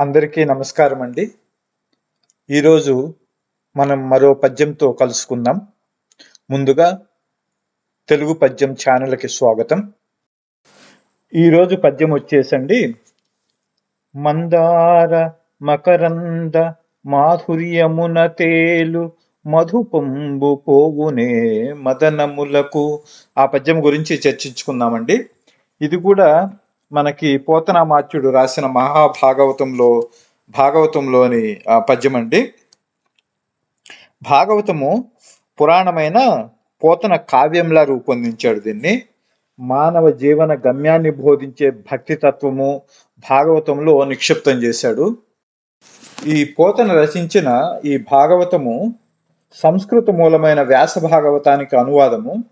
అందరికీ నమస్కారం అండి ఈరోజు మనం మరో పద్యంతో కలుసుకుందాం. ముందుగా తెలుగు పద్యం ఛానల్కి స్వాగతం. ఈరోజు పద్యం వచ్చేసండి. మందార మకరంద మాధుర్యమున తేలు మధుపంబు పోవునే మదనములకు ఆ పద్యం గురించి చర్చించుకుందామండి. ఇది కూడా మనకి పోతనామాత్యుడు రాసిన మహాభాగవతంలో భాగవతంలోని పద్యం అండి. భాగవతము పురాణమైన పోతన కావ్యంలా రూపొందించాడు దీన్ని. మానవ జీవన గమ్యాన్ని బోధించే భక్తి తత్వము భాగవతంలో నిక్షిప్తం చేశాడు. ఈ పోతన రచించిన ఈ భాగవతము సంస్కృత మూలమైన వ్యాస భాగవతానికి అనువాదము.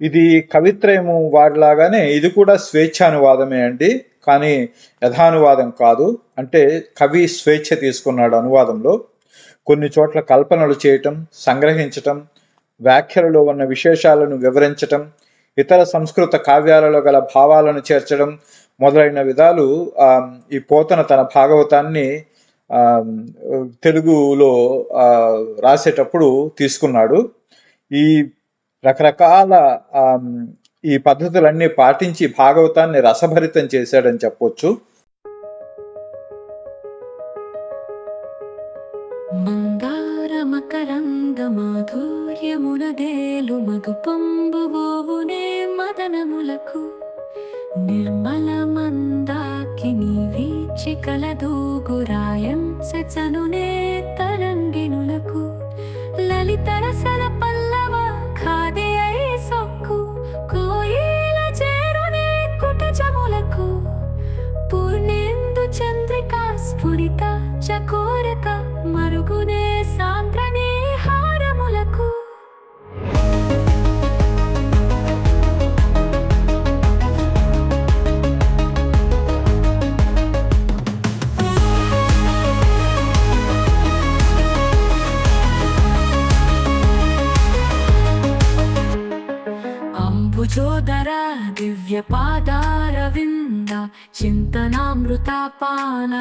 ఇది కవిత్రయము వారిలాగానే ఇది కూడా స్వేచ్ఛానువాదమే అండి. కానీ యథానువాదం కాదు. అంటే కవి స్వేచ్ఛ తీసుకున్నాడు అనువాదంలో. కొన్ని చోట్ల కల్పనలు చేయటం సంగ్రహించటం వ్యాఖ్యలలో ఉన్న విశేషాలను వివరించటం ఇతర సంస్కృత కావ్యాలలో గల భావాలను చేర్చడం మొదలైన విధాలు ఈ పోతన తన భాగవతాన్ని తెలుగులో రాసేటప్పుడు తీసుకున్నాడు. ఈ రకరకాల ఈ పద్ధతులన్నీ పాటించి భాగవతాన్ని రసభరితం చేశాడని చెప్పొచ్చు. మందార మకరంద మాధుర్యమునదేలు మధుపంబువోవునే మదనములకు నిర్మల మందాకిని వీచి కలదూగురాయం సచనునే తరంగిణులకు లలిత స్ఫురిత చకోరక మరుగునే సాంద్రనే హారములకు. అంబుజోదర దివ్య పాదారవింద చింతనామృత పాన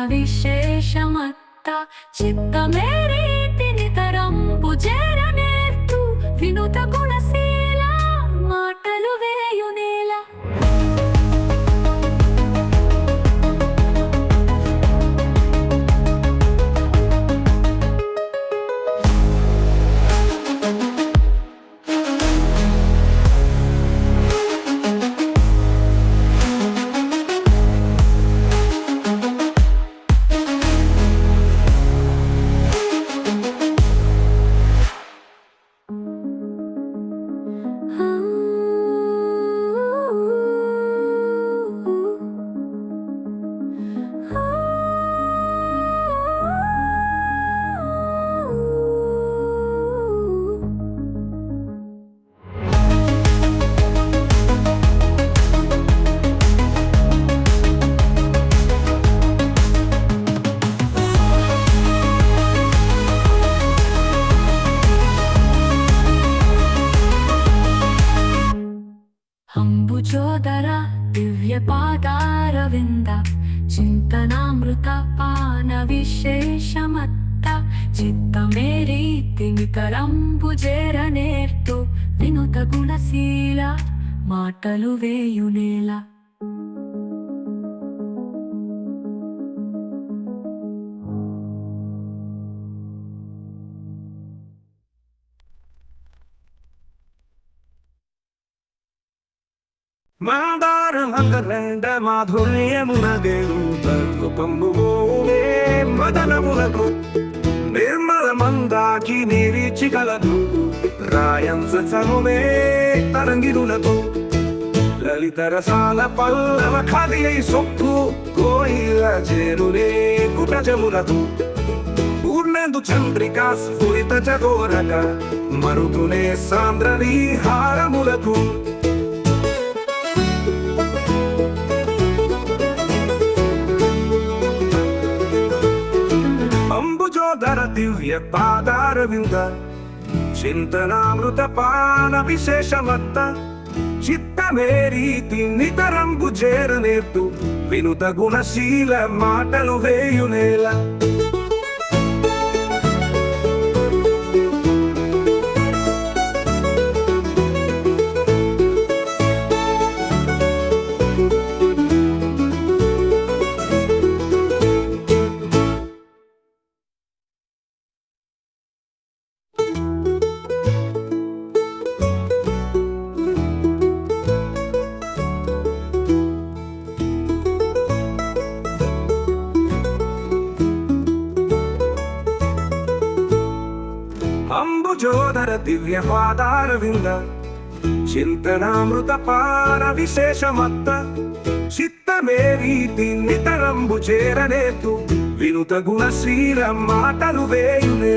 పాదారవింద చింతనామృత పాన విశేషమత్త చిత్తమే చిత్తమేరీతి నితరంబు చేరనేర్తు వినుత గుణశీల మాటలు వేయునేల Manda! మంగళండ మాధుర్యమునదేలు పంబువోనే మదనములకు నిర్మల మందాకి నిరీచి కలదు రాయంస చనుమే తరంగిరులకు లలితరసాల పల్లవ ఖాది అయి కోయిల చేరునే కుటజములకు పూర్ణందు చంద్రికా స్ఫురిత చకోరక మరుగునే సాంద్రని హారములకు అంబుజోదర దివ్య పాదారవింద చింతనామృత పాన విశేషమత్త. చిత్త చిత్తమే రీతి నితరంబు చేరనేర్తు వినుత గుణశీల మాటలు వేయునేలా. అంబుజోదర దివ్య పాదారవింద చింతనామృత పార విశేషమత్త చిత్తమే రీతి నితరంబు చేరనేతు వినుత గుణశీల మాటలు వేయునే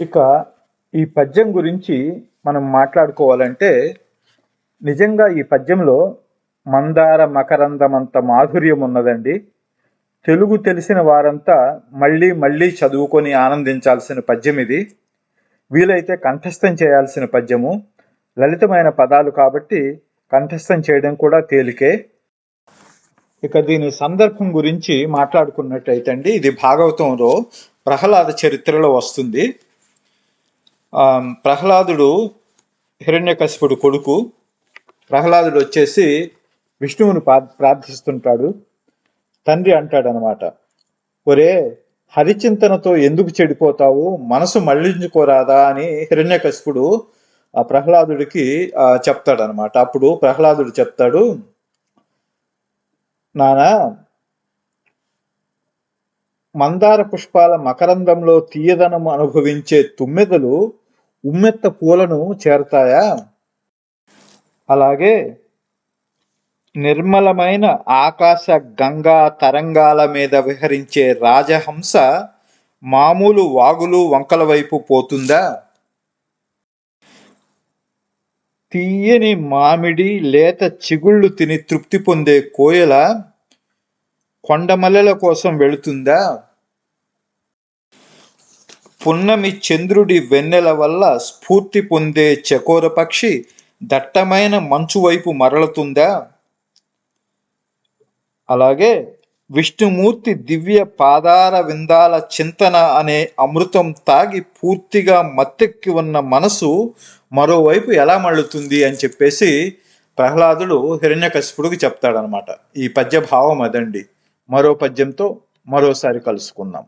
ఇక ఈ పద్యం గురించి మనం మాట్లాడుకోవాలంటే నిజంగా ఈ పద్యంలో మందార మకరందమంత మాధుర్యం ఉన్నదండి. తెలుగు తెలిసిన వారంతా మళ్ళీ మళ్ళీ చదువుకొని ఆనందించాల్సిన పద్యం ఇది. వీలైతే కంఠస్థం చేయాల్సిన పద్యము. లలితమైన పదాలు కాబట్టి కంఠస్థం చేయడం కూడా తేలికే. ఇక దీని సందర్భం గురించి మాట్లాడుకున్నట్టయితే అండి ఇది భాగవతంలో ప్రహ్లాద చరిత్రలో వస్తుంది. ప్రహ్లాదుడు హిరణ్యకశిపుడు కొడుకు. ప్రహ్లాదుడు వచ్చేసి విష్ణువుని ప్రార్థిస్తుంటాడు. తండ్రి అంటాడనమాట ఒరే హరిచింతనతో ఎందుకు చెడిపోతావు? మనసు మళ్ళించుకోరాదా? అని హిరణ్యకశిపుడు ఆ ప్రహ్లాదుడికి చెప్తాడనమాట. అప్పుడు ప్రహ్లాదుడు చెప్తాడు నానా మందార పుష్పాల మకరందంలో తీయదనము అనుభవించే తుమ్మెదలు ఉమ్మెత్త పూలను చేరతాయా? అలాగే నిర్మలమైన ఆకాశ గంగా తరంగాల మీద విహరించే రాజహంస మామూలు వాగులు వంకల వైపు పోతుందా? తీయని మామిడి లేత చిగుళ్ళు తిని తృప్తి పొందే కోయల కొండమల్లెల కోసం వెళుతుందా? పున్నమి చంద్రుడి వెన్నెల వల్ల స్ఫూర్తి పొందే చకోర పక్షి దట్టమైన మంచు వైపు మరలుతుందా? అలాగే విష్ణుమూర్తి దివ్య పాదార విందాల చింతన అనే అమృతం తాగి పూర్తిగా మత్తెక్కి ఉన్న మనసు మరోవైపు ఎలా మళ్ళుతుంది అని చెప్పేసి ప్రహ్లాదుడు హిరణ్యకశిపుడికి చెప్తాడనమాట. ఈ పద్య భావం అదండి. మరో పద్యంతో మరోసారి కలుసుకుందాం.